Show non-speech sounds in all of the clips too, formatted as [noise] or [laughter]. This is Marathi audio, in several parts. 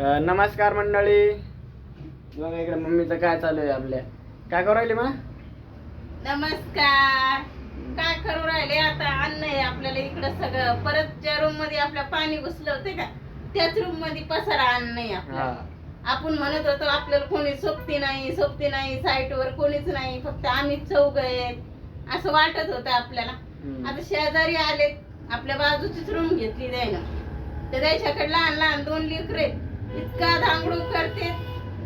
नमस्कार मंडळी. बघा इकडे मम्मीचं काय चालू आहे आपल्या. काय करू राहिली मा? नमस्कार. काय करू राहिले? आता अन्न आहे आपल्याला इकडं सगळं. परत ज्या रूममध्ये आपल्या पाणी घुसलं होते का त्याच रूममध्ये पसारा अन्न आहे आपण म्हणत होतो आपल्याला कोणी सोबती नाही सोबती नाही साईट वर कोणीच नाही फक्त आम्ही चौघ आहेत. असं वाटत होतं आपल्याला. आता शेजारी आले आपल्या बाजूचीच रूम घेतली त्यानं. तर त्याच्याकडे लहान लहान दोन लेकरे इतका दांगडू करते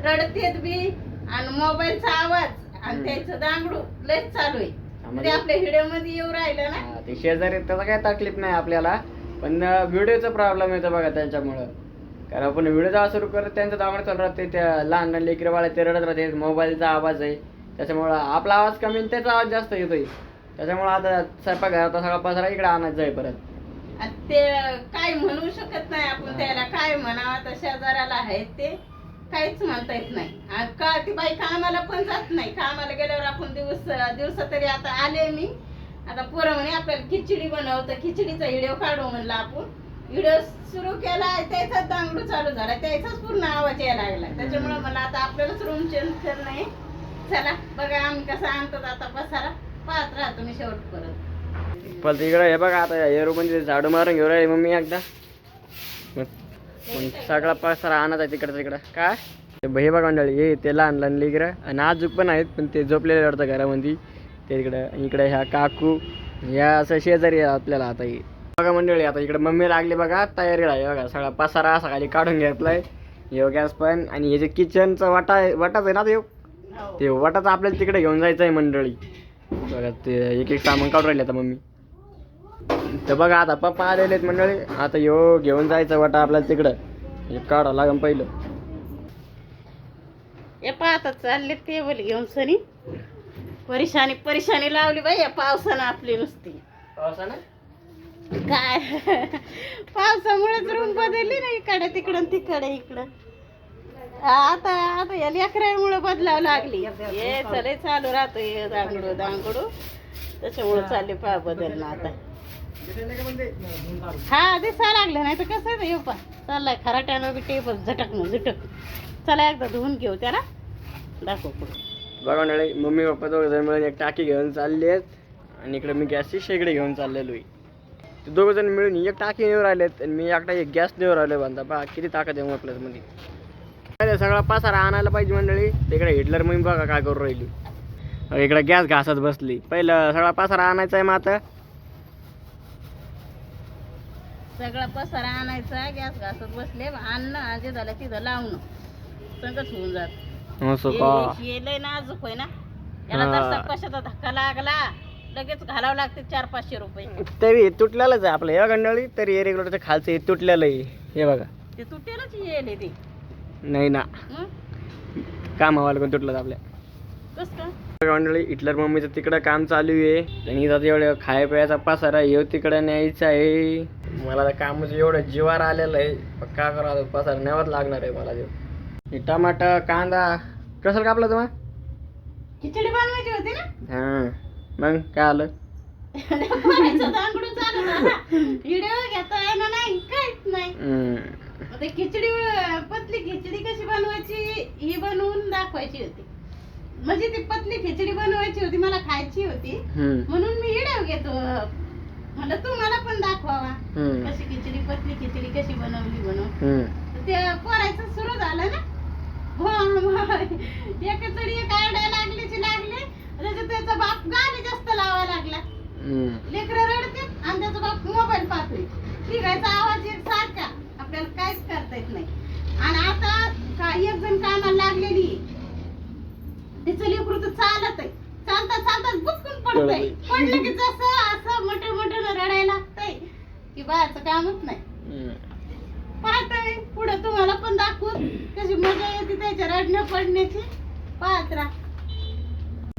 रडतेत बी आणि मोबाईलचा आवाज आणि. त्याचं दांगडू लयच चालू आहे. म्हणजे- आपल्या व्हिडिओमध्ये येऊ राहिलं ना? हा, ते शेजारी त्याचा काय तकलीफ नाही आपल्याला पण व्हिडिओचा प्रॉब्लेम येतो बघा त्यांच्यामुळं. कारण आपण व्हिडिओ जेव्हा सुरू करत त्यांचं दावण चालू राहते त्या लहान लहान लेकरे बाळा ते रडत राहते मोबाईलचा आवाज आहे. त्याच्यामुळं आपला आवाज कमी आणि त्याचा आवाज जास्त येतोय. त्याच्यामुळं आता स्वयंपाक घरात सगळा पसरा इकडे आणायचा आहे परत. ते काय म्हणू शकत नाही आपण त्याला. काय म्हणावं आता शेजाऱ्याला आहे ते. काहीच म्हणता येत नाही. का ती बाई कामाला पण जात नाही. कामाला गेल्यावर आपण दिवस दिवसा तरी आता आले मी. आता पोरं म्हणे आपल्याला खिचडी बनवतं. खिचडीचा व्हिडिओ काढू म्हणला आपण. व्हिडिओ सुरू केला त्याचाच दांगडू चालू झाला. त्याचाच पूर्ण आवाज यायला लागला. त्याच्यामुळे मला आता आपल्यालाच रूम चेंज करणं आहे. चला बघा आम्ही कसं आणतो आता पसारा पाहत राहतो मी शेवटपर्यंत पण तिकडं हे बघा आता या मध्ये झाडू मारून घेऊ राहिली मम्मी एकदा. मग पण सगळा पसारा आणत आहे तिकडं तिकडं. काय? ते हे बघा मंडळी हे ते लहान लहान लेकरं आणि आजूक पण आहेत पण ते झोपलेले वाटतं घरामध्ये. ते इकडं इकडं ह्या काकू ह्या असं शेजारी आपल्याला आता हे. बघा मंडळी आता इकडं मम्मी लागली बघा तयारीला हे बघा. सगळा पसारा असा खाली काढून घेतलाय. हे गॅस पण आणि हे जे किचनचं वाटा आहे वाटाच आहे ना ते? ते वाटाचं आपल्याला तिकडे घेऊन जायचं आहे मंडळी. बघा ते एक एक सामान काढून राहिले आता मम्मी. तर बघा आता पप्पा आलेले आहेत मंडळी. आता यो घेऊन जायचं वाटा आपल्याला तिकडं. हे काढावं लागेल पहिलं. हे पाहता चालले टेबल घेऊन सनी. परेशानी परेशानी लावली बाई या पावसानं आपली नुसती. काय? पावसामुळेच रूम बदलली ना इकडे तिकडं तिकडे इकडं. आता आता या लेकरामुळे बदलावं लागली. हे चले चालू राहतो हे दांगडू दांगडू. त्याच्यामुळे चालले पा बदलणं आता. हा दिसा लागलं नाही तर कसं आहे येऊ पा. चाललाय खराट्यानं बी झटक ना झटक. चला एकदा धुवून घेऊ त्याला. दाखव पुढे. बघा मंडळी मम्मी पप्पा दोघं जण मिळून एक टाकी घेऊन चालले आहेत आणि इकडे मी गॅसची शेगडी घेऊन चाललेलो आहे. ते दोघं जण मिळून एक टाकी नेऊ राहिलेत आणि मी एकटा एक गॅस नेऊ राहिलो बांधा पहा किती ताकद आहे म्हटलं मध्ये. अरे सगळा पसारा आणायला पाहिजे मंडळी. तिकडे हिटलर मम्मी बघा काय करू राहिली. इकडे गॅस घासत बसली. पहिलं सगळा पसारा आणायचा आहे मग आता सगळा पसारा आणायचा गॅस घासत बसले अन्न जे झालं तिथं लावणं. सगळंच होऊन जात. असं का? लय नाजूक आहे ना? याला हा. जर कशाचा धक्का लागला. लगेच घालावं लागते चार पाचशे रुपये. तरी हे तुटलेलंच आहे आपलं. हे गंडळी तरी हे खालचं हे तुटलेलं आहे हे बघा. ते तुटेलच येईल ते. नाही ना. हं? कामावाला पण तुटलं आपल्या. कस का बघा मंडळी हिटलर मम्मीचं तिकडं काम चालू आहे. आणि इथं एवढं खाय प्यायचा पसारा येऊ तिकडं न्यायचा आहे. मला तर कामाचं एवढं जीवार आलेलं आहे पण का करा पसारा न्यावाच लागणार आहे मला ते टमाटर कांदा कसं कापला तुम्हा खिचडी बनवायची होती ना? हां मग काय आलं? खिचडी पतली खिचडी कशी बनवायची ही बनवून दाखवायची होती. म्हणजे ती पतली खिचडी बनवायची होती मला खायची होती. म्हणून मी व्हिडिओ घेतो. म्हणलं तुम्हाला पण दाखवावा हम्म. कशी खिचडी पतली खिचडी कशी बनवली हम्म. तर ते पोरायचं सुरू झालं ना हो हो. एक खिचडी एक आरडायला लागलीची लागली त्याच्यात त्याचा बाप गाणे जास्त लावायला लागला हम्म. लेकरं रडते आणि त्याचा बाप मोबाईल पाहतोय तिघायचा आवाज एक सारखा आपल्याला काहीच करता येत नाही आणि आता का एक जण कामाला लागलेली आहे. तिचं लेकरू तर चालत आहे चालता चालता बुचकून पडतंय पडलं की जसं असं मोठं मोठं रडायला लागतंय की बाहेरचं कामच नाही. पाहतोय. पुढे तुम्हाला पण दाखवू. कशी मजा येते त्याच्या रडण्या पडण्याची. पाहत राहा.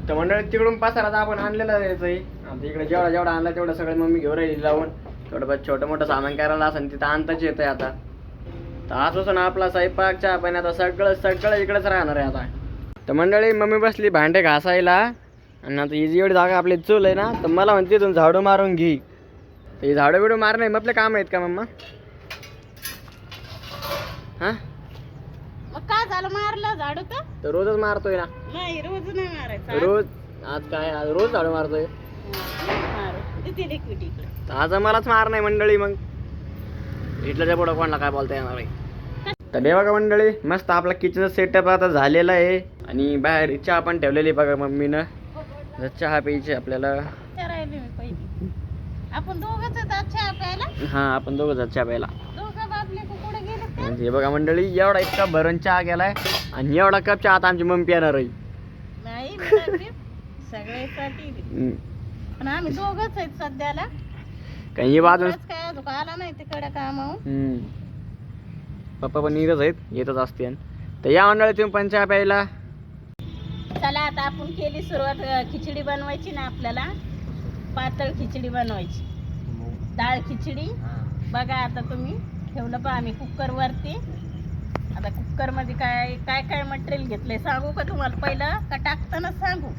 तर मंडळी तिकडून पसारात आपण आणलेला आहे. आता इकडे जेवढा जेवढा आणला तेवढं सगळं मम्मी घेऊन राहिली लावून. थोडं बहुत छोटं मोठं सामान करायला असेल तिथं आणताच येतंय आता. तर आजपासून आपला स्वयंपाक चहा पण आता सगळं सगळं इकडेच राहणार आहे आता. तर मंडळी मम्मी बसली भांडे घासायला. आणि आता ही जी एवढी जागा आपली चूल आहे ना तर मला म्हणते तिथून झाडू मारून घे. ही झाडू बिडू मारणे मग आपले काम आहेत का मम्मा? हां? काय झालं मारलं झाडू तर? रोजच मारतोय ना. नाही रोज नाही मारायचं. रोज आज काय आज रोज झाडू मारतोय. मारू आज मलाच मार नाही मंडळी मग. इथल्याच्या पुढं कोणाला काय बोलता येणार आहे? तर हे बघा मंडळी मस्त आपला किचन सेटअप आता झालेला आहे. आणि बाहेर चहा पण ठेवलेली बघा मम्मीनं. चहा प्यायची आपल्याला. आपण दोघंच चहा प्यायला? हा आपण दोघं जात चहा प्यायला. दोघं बापले कुठे गेले म्हणजे हे बघा मंडळी एवढा इतका भरून चहा गेलाय आणि एवढा कप चहा आता आमची मम्मी पिणार आहे. नाही. सगळ्यासाठी. पण आम्ही दोघंच आहेत सध्याला. काही हे बाजून काय अजून आला नाही तिकडे कामावून हम्म. पप्पा पण इथंच आहेत येतच असते तर या मंडळी तुम्ही पण चहा प्यायला. चला आता आपण केली सुरुवात अ, खिचडी बनवायची ना आपल्याला. पातळ खिचडी बनवायची. डाळ खिचडी. बघा आता तुम्ही. ठेवलं पहा आम्ही कुकर वरती आता कुकरमध्ये काय काय काय मटेरियल घेतलंय सांगू का तुम्हाला? पहिलं का टाकताना सांगू?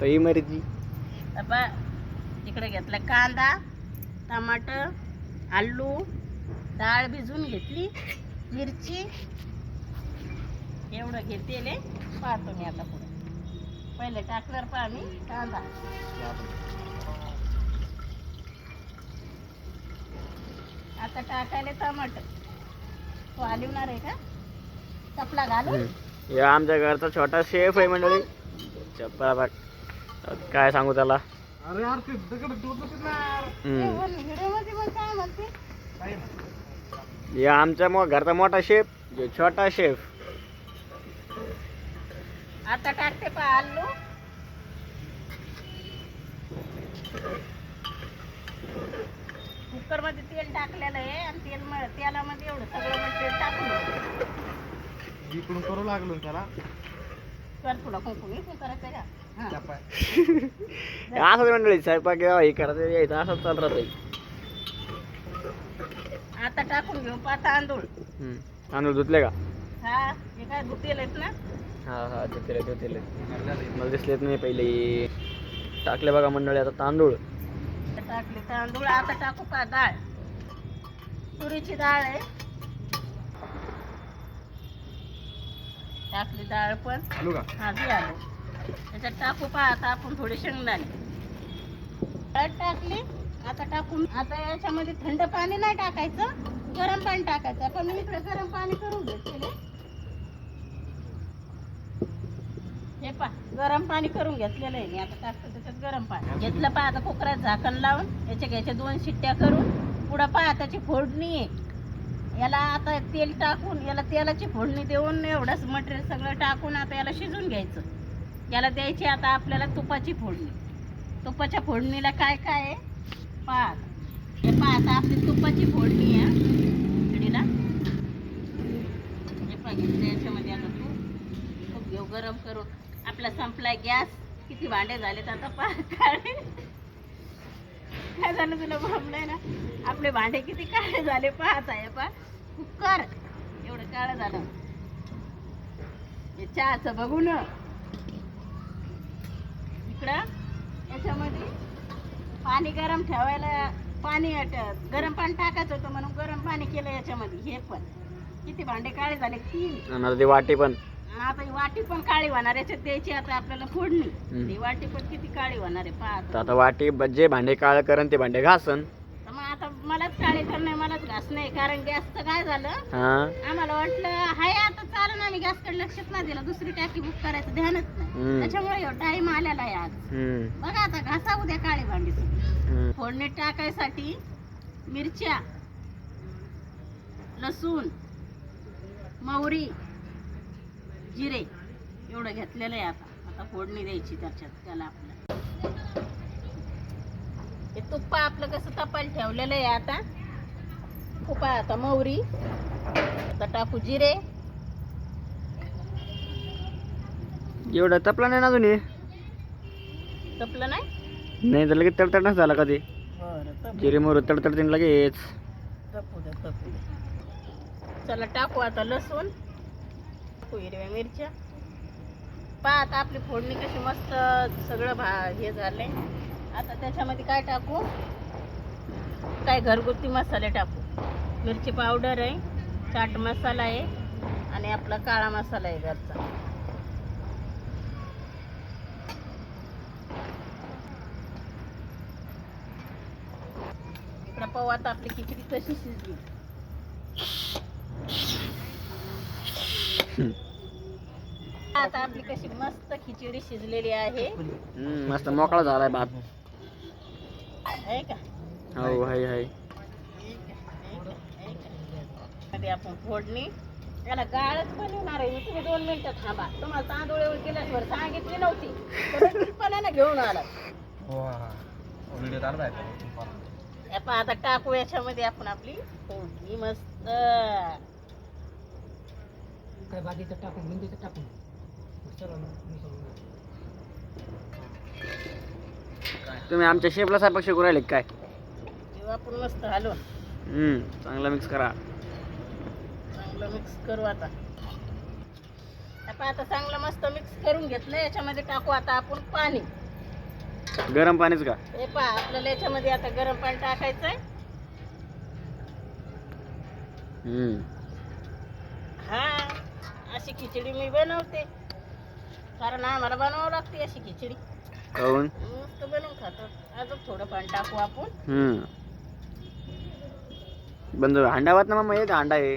तर ही मर्जी. आता इकडे घेतला कांदा टमाटर आलू डाळ भिजून घेतली मिरची. एवढं घेतेले. पाहतो मी आता पुढे. पहिले टाकल्यावर पहा मी. कांदा. आता टाकायला टमाटर. तो आलिवणार आहे का? चपला घालून. या आमच्या घरचा छोटा शेफ आहे मंडळी. चप्पला बघ काय सांगू त्याला? हम्म. व्हिडिओमध्ये पण काय म्हणते? या आमच्या मो घरचा मोठा शेफ जो छोटा शेफ आता टाकते पहा आलू. कुकरमध्ये तेल टाकलेलं आहे आणि तेल तेलामध्ये एवढं सगळं मटेरियल टाकून इकडून करू लागलो ना त्याला? कर तुला कुंकू विकू करायचं का? हा. [laughs] असंच मंडळी स्वयंपाक हे करायचं यायचं असंच चालू राहतंय. आता टाकून घेऊ पा तांदूळ हम्म. तांदूळ धुतले का? हा हे काय धुतेल आहेत ना? हा हा धुतले धुतले मला दिसलेच नाही पहिले. टाकले बघा मंडळी आता तांदूळ. टाकले तांदूळ आता टाकू का डाळ? तुरीची डाळ आहे. टाकली डाळ पण. हा बी आलं. त्याच्यात टाकू पहा आता आपण थोडे शेंगदाणे. हळद टाकली आता टाकून आता याच्यामध्ये थंड पाणी नाही टाकायचं गरम पाणी टाकायचं. आपण मी इकडे गरम पाणी करून घेतलेले. हे पा गरम पाणी करून घेतलेलं आहे मी. आता टाकतो त्याच्यात गरम पाणी. घेतलं पहा आता कुकरात झाकण लावून याच्या घ्यायच्या दोन शिट्ट्या करून पुढं पहा त्याची फोडणी आहे. याला आता तेल टाकून याला तेलाची फोडणी देऊन एवढंच मटेरियल सगळं टाकून आता याला शिजून घ्यायचं. याला द्यायची आता आपल्याला तुपाची फोडणी. तुपाच्या फोडणीला काय काय आहे? पहा हे पहा आता आपली तुपाची फोडणी आहे खिचडीला हे पहा घेतलं याच्यामध्ये आता तूप. घेऊ गरम करून. आपला संपलाय गॅस. किती भांडे झालेत आता पहा काय झालं तुला भांबलाय ना? आपले भांडे किती काळे झाले पाहत आहे पा कुकर. एवढं काळं झालं. चहाचं बघू ना. इकडं याच्यामध्ये पाणी गरम ठेवायला पाणी गरम पाणी टाकायचं होतं म्हणून गरम पाणी केलं याच्यामध्ये. हे पण. किती भांडे काळे झाले. तीन. वाटे पण. आता ही वाटी पण काळी होणार याच्यात द्यायची आता आपल्याला फोडणी. ही वाटी पण किती काळी होणार आहे तर पाहत आता वाटी जे भांडे काळ करण ते भांडे घासन मग आता मलाच काळी करणं मलाच घास नाही कारण गॅसचं काय झालं हा आम्हाला वाटलं हाय आता चालेल आम्ही गॅसकडे लक्षच नाही दिलं दुसरी टाकी बुक करायचं ध्यानच नाही हम्म. त्याच्यामुळे टाइम आलेला आहे आज हम्म. बघा आता घासा उद्या काळी भांडी सगळी. हम्म. फोडणी टाकायसाठी मिरच्या लसूण मोहरी जिरे. एवढं घेतलेलं आहे आता. आता फोडणी द्यायची त्याच्यात त्याला आपलं. हे तुप्पा आपलं कसं तपायला ठेवलेलं आहे आता. तुप्पा आता मोहरी. आता टाकू जिरे. एवढं तपला नाही ना अजून हे? तपलं नाही? नाही तर लगेच तडतड झाला कधी बरं जिरे मोर तडतडतीन लगेच. तपू दे तपू चला टाकू आता लसूण. टाकू हिरव्या मिरच्या? पहा आता आपली फोडणी कशी मस्त सगळं भा हे झालंय. आता त्याच्यामध्ये काय टाकू? काय घरगुती मसाले टाकू. मिरची पावडर आहे चाट मसाला आहे आणि आपला काळा मसाला आहे घरचा. इकडं पाहू आता आपली खिचडी तशी शिजली. आता आपली कशी मस्त खिचडी शिजलेली आहे. हम्म, मस्त मोकळा झालाय भात. आहे का? हो हाय हायमध्ये आपण फोडणी. त्याला गाळच बनवणार आहे. तुम्ही दोन मिनिटं थांबा. तुम्हाला तांदूळ एवढी केल्याशिवाय सांगितली नव्हती. तर टिप्पणाने घेऊन आला. हे पहा आता टाकू याच्यामध्ये आपण आपली फोडणी मस्त. तुम्ही आमच्या शेफला साहेब शिकू राहिले काय? जेव्हा आपण मस्त हलवून. हम्म चांगला मिक्स करा. चांगलं मिक्स करू आता. पहा आता चांगलं मस्त मिक्स करून घेतलं याच्यामध्ये टाकू आता आपण पाणी. गरम पाणीच का? हे पहा आपल्याला याच्यामध्ये आता गरम पाणी टाकायचं आहे हम्म. हा अशी खिचडी मी बनवते. कारण आम्हाला बनवावं लागते अशी खिचडी. काऊन? मस्त बनवून खातो. अजून थोडं पाणी टाकू आपण. हम्म. बंद हांडावात ना मग येत हांडा आहे.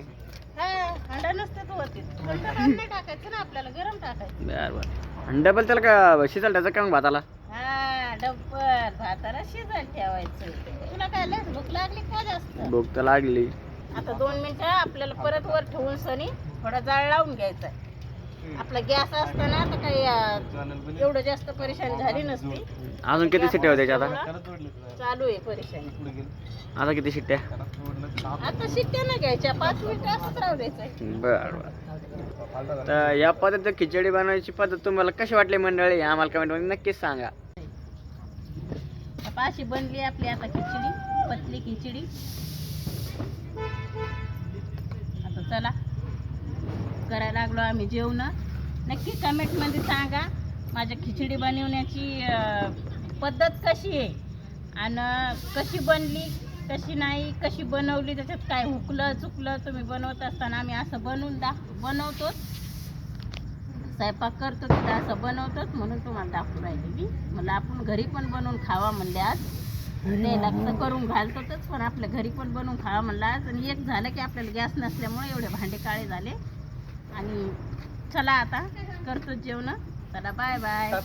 हा अंडा नसते तो होते थंड पाणी नाही टाकायचं ना आपल्याला गरम टाकायचं. बर बर. अंडा पण त्याला का शिजाल त्याचं काय मग भाताला? हा डब्बल भाताला शिजायला ठेवायचं. तुला काय लस भूक लागली का जास्त? भूक तर लागली. आता दोन मिनिटं आपल्याला परत वर ठेवून सनी थोडा जाळ लावून घ्यायचा आपला गॅस असताना आता काही एवढं जास्त परेशानी झाली नसती. अजून किती शिट्ट्या होत्या आता? चालू आहे परेशानी. आता किती शिट्ट्या? आता शिट्ट्या नाही घ्यायच्या पाच मिनिटं असंच राहू द्यायचं बर बर. तर या पद्धतीत खिचडी बनवायची पद्धत तुम्हाला कशी वाटली मंडळी? आम्हाला कमेंटमध्ये नक्कीच सांगा. अशी बनली आपली आता खिचडी पतली खिचडी. आता चला. करायला लागलो आम्ही जेवण. नक्की कमेंटमध्ये सांगा माझ्या खिचडी बनवण्याची पद्धत कशी आहे? आणि कशी बनली कशी नाही कशी बनवली त्याच्यात काय हुकलं चुकलं तुम्ही बनवत असताना आम्ही असं बनवून दा बनवतोच स्वयंपाक करतो तिथं असं बनवतोच म्हणून तुम्हाला दाखवून राहिले मी मला आपण घरी पण बनवून खावा म्हणले आज नाही लक्ष करून घालतोच पण आपल्या घरी पण बनवून खावा म्हणला. आणि एक झालं की आपल्याला गॅस नसल्यामुळे एवढे भांडे काळे झाले. आणि चला आता करतो जेवण. चला बाय बाय.